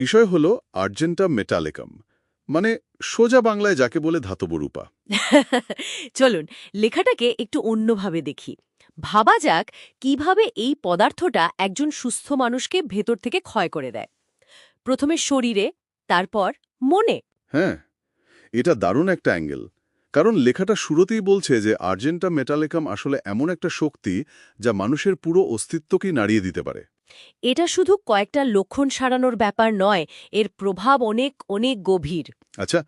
বিষয় হল আর্জেন্টা মেটালিকাম মানে সোজা বাংলায় যাকে বলে ধাতব রূপা। চলুন লেখাটাকে একটু অন্যভাবে দেখি। ভাবা যাক কীভাবে এই পদার্থটা একজন সুস্থ মানুষকে ভেতর থেকে ক্ষয় করে দেয়। প্রথমে শরীরে তারপর মনে। হ্যাঁ এটা দারুণ একটা অ্যাঙ্গেল। কারণ লেখাটা শুরুতেই বলছে যে আর্জেন্টা মেটালিকাম আসলে এমন একটা শক্তি যা মানুষের পুরো অস্তিত্বকেই নাড়িয়ে দিতে পারে। এটা শুধু কয়েকটা লক্ষণ সারানোর ব্যাপার নয় এর প্রভাব অনেক অনেক গভীর। আচ্ছা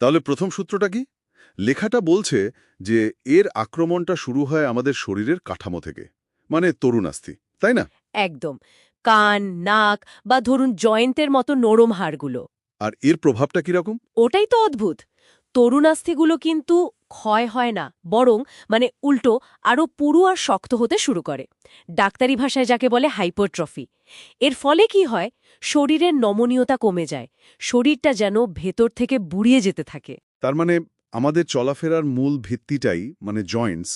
তাহলে প্রথম সূত্রটা কি? লেখাটা বলছে যে এর আক্রমণটা শুরু হয় আমাদের শরীরের কাঠামো থেকে মানে তরুণাস্থি তাই না? একদম। কান নাক বা ধরুন জয়েন্টের মতো নরম হাড়গুলো। আর এর প্রভাবটা কীরকম? ওটাই তো অদ্ভুত। তরুণাস্থিগুলো কিন্তু ক্ষয় হয় না বরং মানে উল্টো আরও পুরু আর শক্ত হতে শুরু করে। ডাক্তারি ভাষায় যাকে বলে হাইপারট্রফি এর ফলে কি হয়? শরীরের নমনীয়তা কমে যায় শরীরটা যেন ভেতর থেকে বুড়িয়ে যেতে থাকে। তার মানে আমাদের চলাফেরার মূল ভিত্তিটাই মানে জয়েন্টস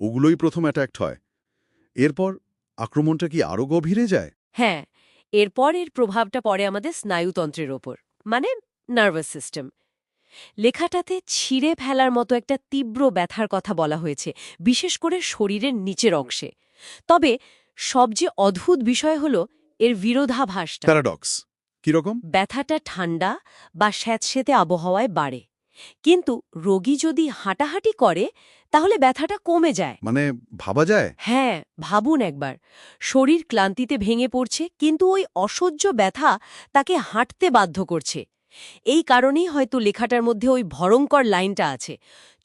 ওগুলোই প্রথম অ্যাট্যাক্ট হয়। এরপর আক্রমণটা কি আরও গভীরে যায়? হ্যাঁ এরপর এর প্রভাবটা পড়ে আমাদের স্নায়ুতন্ত্রের ওপর মানে নার্ভাস সিস্টেম লেখাটাতে ছিঁড়ে ফেলার মতো একটা তীব্র ব্যথার কথা বলা হয়েছে বিশেষ করে শরীরের নিচের অংশে। তবে সবচেয়ে অদ্ভুত বিষয় হল এর বিরোধাভাসটা। প্যারাডক্স। কীরকম ব্যথাটা ঠান্ডা বা স্যাঁতসেতে আবহাওয়ায় বাড়ে। কিন্তু রোগী যদি হাঁটাহাঁটি করে তাহলে ব্যথাটা কমে যায়। মানে ভাবা যায়? হ্যাঁ ভাবুন একবার। শরীর ক্লান্তিতে ভেঙে পড়ছে কিন্তু ওই অসহ্য ব্যথা তাকে হাঁটতে বাধ্য করছে। এই কারণেই হয়তো লেখাটার মধ্যে ওই ভয়ঙ্কর লাইনটা আছে।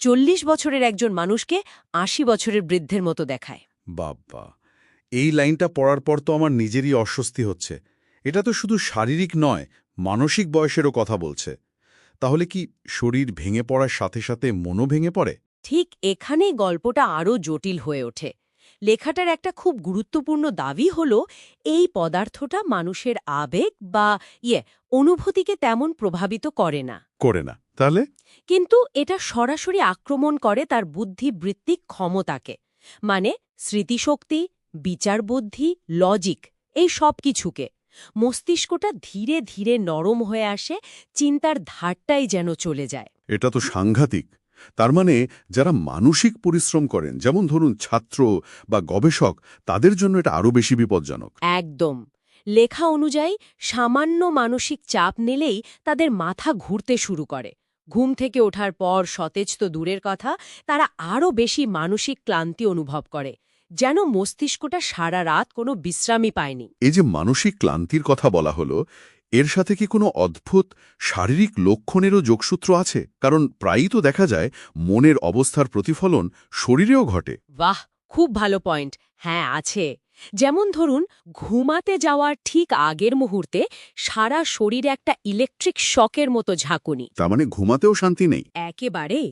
চল্লিশ বছরের একজন মানুষকে আশি বছরের বৃদ্ধের মতো দেখায়। বাব্বা এই লাইনটা পড়ার পর তো আমার নিজেরই অস্বস্তি হচ্ছে। এটা তো শুধু শারীরিক নয় মানসিক বয়সেরও কথা বলছে। তাহলে কি শরীর ভেঙে পড়ার সাথে সাথে মনও ভেঙে পড়ে? ঠিক এখানেই গল্পটা আরও জটিল হয়ে ওঠে। লেখাটার একটা খুব গুরুত্বপূর্ণ দাবি হল এই পদার্থটা মানুষের আবেগ বা ইয়ে অনুভূতিকে তেমন প্রভাবিত করে না। করে না। তাহলে? কিন্তু এটা সরাসরি আক্রমণ করে তার বুদ্ধিবৃত্তিক ক্ষমতাকে। মানে স্মৃতিশক্তি বিচারবুদ্ধি লজিক এই সব কিছুকে। মস্তিষ্কটা ধীরে ধীরে নরম হয়ে আসে চিন্তার ধারটাই যেন চলে যায়। এটা তো সাংঘাতিক। তার মানে যারা মানসিক পরিশ্রম করেন যেমন ধরুন ছাত্র বা গবেষক তাদের জন্য এটা আরও বেশি বিপজ্জনক। একদম। লেখা অনুযায়ী সামান্য মানসিক চাপ নিলেই তাদের মাথা ঘুরতে শুরু করে। ঘুম থেকে ওঠার পর সতেজ তো দূরের কথা তারা আরও বেশি মানসিক ক্লান্তি অনুভব করে যেন মস্তিষ্কটা সারা রাত কোনো বিশ্রামই পায়নি। এই যে মানসিক ক্লান্তির কথা বলা হলো এর সাথে কি কোনো অদ্ভুত শারীরিক লক্ষণেরও যোগসূত্র আছে? কারণ প্রায়ই তো দেখা যায় মনের অবস্থার প্রতিফলন শরীরেও ঘটে। বাহ খুব ভালো পয়েন্ট। হ্যাঁ আছে। যেমন ধরুন ঘুমাতে যাওয়ার ঠিক আগের মুহূর্তে সারা শরীরে একটা ইলেকট্রিক শকের মতো ঝাঁকুনি। তার মানে ঘুমাতেও শান্তি নেই। একেবারে।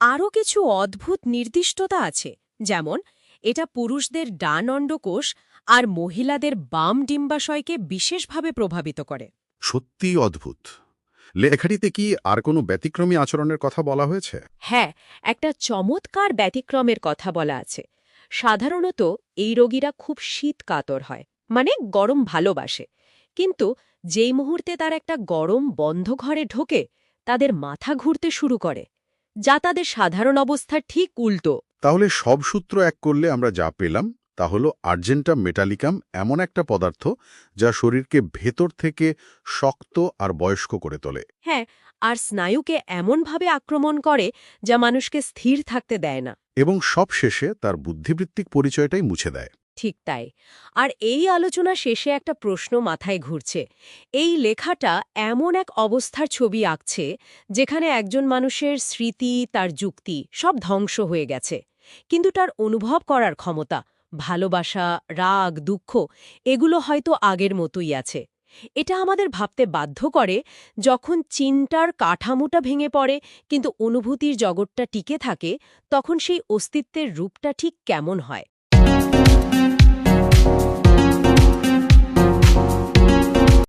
আরও কিছু অদ্ভুত নির্দিষ্টতা আছে। যেমন এটা পুরুষদের ডান অণ্ডকোষ আর মহিলাদের বাম ডিম্বাশয়কে বিশেষভাবে প্রভাবিত করে। সত্যিই অদ্ভুত। লেখাটিতে কি আর কোনো ব্যতিক্রমী আচরণের কথা বলা হয়েছে? হ্যাঁ একটা চমৎকার ব্যতিক্রমের কথা বলা আছে। সাধারণত এই রোগীরা খুব শীত কাতর হয় মানে গরম ভালোবাসে। কিন্তু যেই মুহূর্তে তার একটা গরম বন্ধ ঘরে ঢোকে তাদের মাথা ঘুরতে শুরু করে যা তাদের সাধারণ অবস্থার ঠিক উল্টো। তাহলে সব সূত্র এক করলে আমরা যা পেলাম তা হল আর্জেন্টা মেটালিকাম এমন একটা পদার্থ যা শরীরকে ভেতর থেকে শক্ত আর বয়স্ক করে তোলে। হ্যাঁ আর স্নায়ুকে এমনভাবে আক্রমণ করে যা মানুষকে স্থির থাকতে দেয় না। এবং সব শেষে তার বুদ্ধিবৃত্তিক পরিচয়টাই মুছে দেয়। ঠিক তাই। আর এই আলোচনা শেষে একটা প্রশ্ন মাথায় ঘুরছে। এই লেখাটা এমন এক অবস্থার ছবি আঁকছে যেখানে একজন মানুষের স্মৃতি তার যুক্তি সব ধ্বংস হয়ে গেছে। কিন্তু তার অনুভব করার ক্ষমতা, ভালোবাসা, রাগ, দুঃখ, এগুলো হয়তো আগের মতোই আছে। এটা আমাদের ভাবতে বাধ্য করে যখন চিন্তার কাঠামোটা ভেঙে পড়ে কিন্তু অনুভূতির জগৎটা টিকে থাকে, তখন সেই অস্তিত্বের রূপটা ঠিক কেমন হয়।